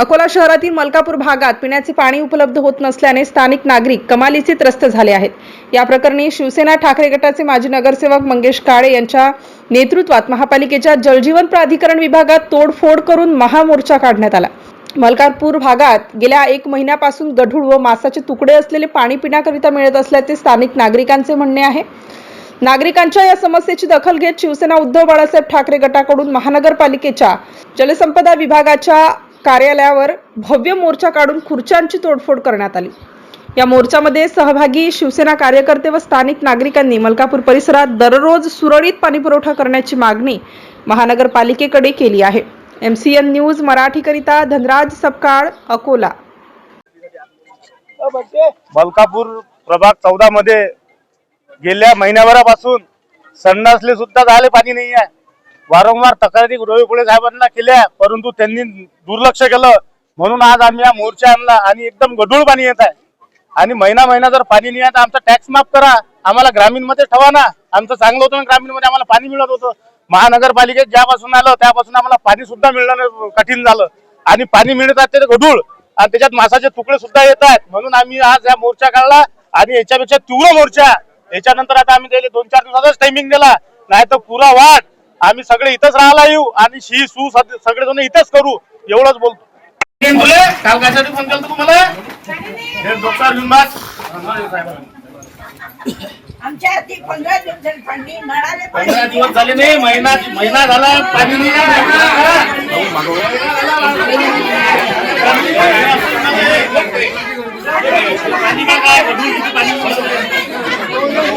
अकोला शहरातील मलकापूर भागात पिण्याचे पाणी उपलब्ध होत नसल्याने स्थानिक नागरिक कमालीचे त्रस्त झाले आहेत. या प्रकरणी शिवसेना ठाकरे गटाचे माजी नगरसेवक मंगेश काळे यांच्या नेतृत्वात महापालिकेच्या जलजीवन प्राधिकरण विभागात तोडफोड करून महामोर्चा काढण्यात आला. मलकापूर भागात गेल्या एक महिन्यापासून गढूळ व मासाचे तुकडे असलेले पाणी पिण्याकरिता मिळत असल्याचे स्थानिक नागरिकांचे म्हणणे आहे. नागरिकांच्या या समस्येची दखल घेत शिवसेना उद्धव बाळासाहेब ठाकरे गटाकडून महानगरपालिकेच्या जलसंपदा विभागाच्या कार्यालयावर भव्य मोर्चा काढून खुर्च्यांची तोडफोड करण्यात आली. या मोर्चामध्ये सहभागी शिवसेना कार्यकर्ते व स्थानिक नागरिकांनी मलकापूर परिसरात दररोज सुरळीत पाणीपुरवठा करण्याची मागणी महानगरपालिकेकडे केली आहे. एम सी एन न्यूज मराठीकरिता धनराज सपकाळ अकोला. मलकापूर प्रभाग चौदा मध्ये गेल्या महिन्याभरापासून संडासले सुद्धा झाले पाणी नाही आहे वारंवार तक्रारी डोळेपुळे साहेबांना केल्या परंतु त्यांनी दुर्लक्ष केलं. म्हणून आज आम्ही हा मोर्चा आणला आणि एकदम गढूळ पाणी येत आहे. आणि महिना महिना जर पाणी नाही आहे तर आमचा टॅक्स माफ करा. आम्हाला ग्रामीणमध्ये ठेवा ना. आमचं चांगलं होतं ग्रामीणमध्ये आम्हाला पाणी मिळत होतं. महानगरपालिकेत ज्यापासून आलं त्यापासून आम्हाला पाणी सुद्धा मिळणं कठीण झालं. आणि पाणी मिळतात ते गढूळ. आणि त्याच्यात मासाचे तुकडे सुद्धा येत आहेत. म्हणून आम्ही आज या मोर्चा काढला आणि याच्यापेक्षा तीव्र मोर्चा. याच्यानंतर आता आम्ही दोन चार दिवसाचाच टायमिंग दिला. नाही तर पुरा वाट. आम्ही सगळे इथंच राहायला येऊ आणि शी सू सगळे जण इथंच करू एवढंच बोलतो. तुले काल कशासाठी फोन केला तुम्हाला? हे आमच्या हाती पंधरा दिवस झाले पाणी नळाले पंधरा दिवस झाले नाही महिना महिना झाला पाणी नाही पाणी काय काय गढूळ किती पाणी महिना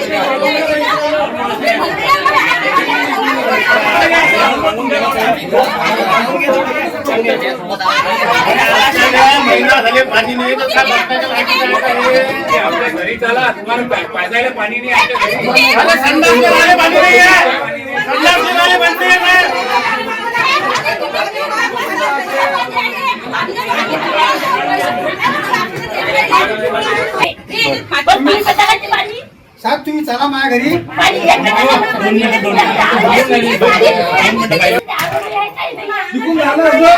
झाले पाणी नाही तर काय बघतायचं माहिती काय? आपल्या घरी चला तुम्हाला पा- पाजायला पाणी नाही आमच्या घरी अरे संडासले झाले पाणी नाही आहे संडासले झाले पाणी नाही आहे पाणी साहेब तुम्ही चला माझ्या घरी निघून झालं